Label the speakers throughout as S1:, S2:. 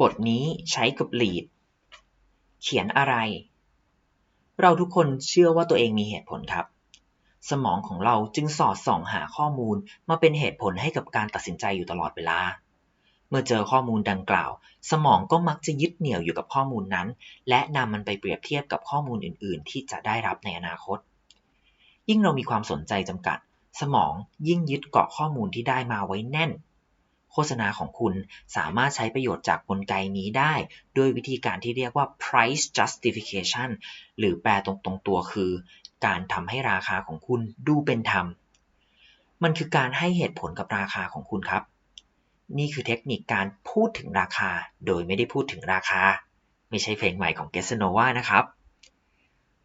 S1: บทนี้ใช้กับ lead เขียนอะไร เราทุกคนเชื่อว่าตัวเองมีเหตุผลครับ สมองของเราจึงสอดส่องหาข้อมูลมาเป็นเหตุผลให้กับการตัดสินใจอยู่ตลอดเวลา เมื่อเจอข้อมูลดังกล่าว สมองก็มักจะยึดเหนี่ยวอยู่กับข้อมูลนั้น และนำมันไปเปรียบเทียบกับข้อมูลอื่น ๆ ที่จะได้รับในอนาคต ยิ่งเรามีความสนใจจำกัด สมองยิ่งยึดเกาะข้อมูลที่ได้มาไว้แน่น ฆษณาของคุณสามารถใช้ประโยชน์จากกลไกนี้ได้โดยวิธีการที่เรียกว่า price justification หรือแปลตรงๆตัวคือ การทำให้ราคาของคุณดูเป็นธรรม มันคือการให้เหตุผลกับราคาของคุณครับ นี่คือเทคนิคการพูดถึงราคา โดยไม่ได้พูดถึงราคา ไม่ใช่เพลงใหม่ของ g e s n o v a นะครับ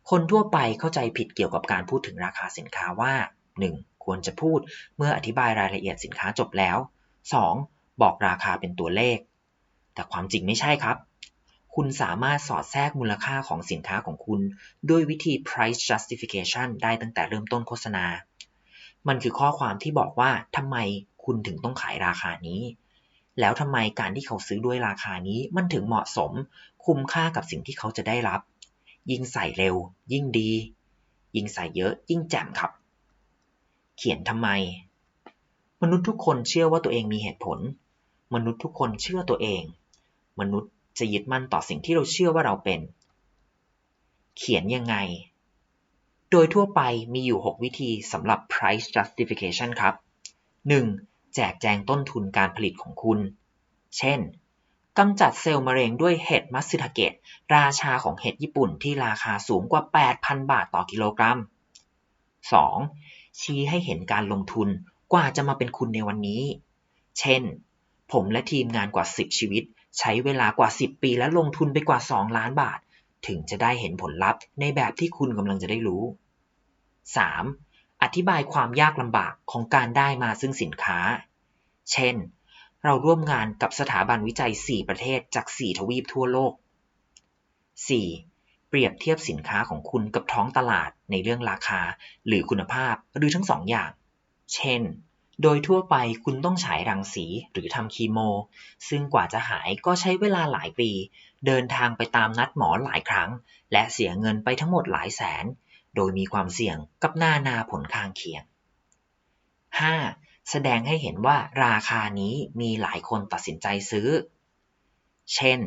S1: คนทั่วไปเข้าใจผิดเกี่ยวกับการพูดถึงราคาสินค้าว่า 1. ควรจะพูดเมื่ออธิบายรายละเอียดสินค้าจบแล้ว 2. บอกราคาเป็นตัวเลข แต่ความจริงไม่ใช่ครับ คุณสามารถสอดแทรกมูลค่าของสินค้าของคุณ ด้วยวิธี price justification ได้ตั้งแต่เริ่มต้นโฆษณา มันคือข้อความที่บอกว่าทำไมคุณถึงต้องขายราคานี้ แล้วทำไมการที่เขาซื้อด้วยราคานี้มันถึงเหมาะสม คุ้มค่ากับสิ่งที่เขาจะได้รับ ยิ่งใส่เร็ว ยิ่งดี ยิ่งใส่เยอะยิ่งแจ่มครับ เขียนทำไม มนุษย์ทุกคนเชื่อว่าตัวเองมีเหตุผล มนุษย์ทุกคนเชื่อตัวเอง มนุษย์จะยึดมั่นต่อสิ่งที่เราเชื่อว่าเราเป็น เขียนยังไง โดยทั่วไปมีอยู่ 6 วิธีสำหรับ price justification ครับ 1. แจกแจงต้นทุนการผลิตของคุณ เช่นกำจัดเซลล์มะเร็งด้วยเห็ดมัตสึทาเกะราชาของเห็ดญี่ปุ่นที่ราคาสูงกว่า 8,000 บาทต่อกิโลกรัม 2. ชี้ให้เห็นการลงทุน กว่าจะมาเป็นคุณในวันนี้ เช่น ผมและทีมงานกว่า 10 ชีวิต ใช้เวลากว่า 10 ปีและลงทุนไปกว่า 2 ล้านบาท ถึงจะได้เห็นผลลัพธ์ในแบบที่คุณกำลังจะได้รู้ 3. อธิบายความยากลำบากของการได้มาซึ่งสินค้า เช่น เราร่วมงานกับสถาบันวิจัย 4 ประเทศจาก 4 ทวีปทั่วโลก 4. เปรียบเทียบสินค้าของคุณกับท้องตลาดในเรื่องราคา หรือคุณภาพหรือทั้งสองอย่าง เช่น โดยทั่วไปคุณต้องฉายรังสีหรือทำคีโม ซึ่งกว่าจะหายก็ใช้เวลาหลายปี เดินทางไปตามนัดหมอหลายครั้ง และเสียเงินไปทั้งหมดหลายแสน โดยมีความเสี่ยงกับหน้านาผลข้างเคียง 5. แสดงให้เห็นว่าราคานี้มีหลายคนตัดสินใจซื้อ เช่น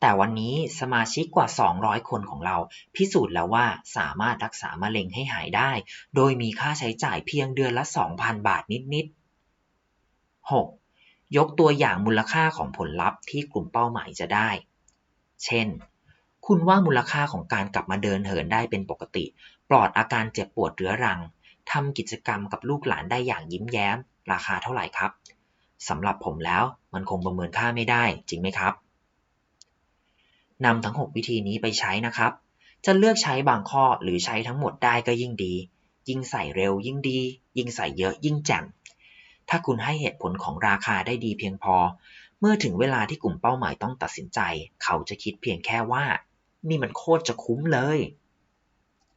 S1: แต่วันนี้สมาชิกกว่า 200 คนของเราพิสูจน์แล้วว่าสามารถรักษามะเร็งให้หายได้ โดยมีค่าใช้จ่ายเพียงเดือนละ 2,000 บาทนิดๆ 6. ยกตัวอย่างมูลค่าของผลลัพธ์ที่กลุ่มเป้าหมายจะได้ เช่น คุณว่ามูลค่าของการกลับมาเดินเหินได้เป็นปกติ ปลอดอาการเจ็บปวดเรื้อรังทำกิจกรรมกับลูกหลานได้อย่างยิ้มแย้ม ราคาเท่าไหร่ครับสำหรับผมแล้วมันคงประเมินค่าไม่ได้จริงไหมครับ นำทั้ง 6 วิธีนี้ไปใช้นะครับ จะเลือกใช้บางข้อหรือใช้ทั้งหมดได้ก็ยิ่งดี ยิ่งใส่เร็วยิ่งดี ยิ่งใส่เยอะยิ่งแจ่มถ้าคุณให้เหตุผลของราคาได้ดีเพียงพอ เมื่อถึงเวลาที่กลุ่มเป้าหมายต้องตัดสินใจ เขาจะคิดเพียงแค่ว่า นี่มันโคตรจะคุ้มเลย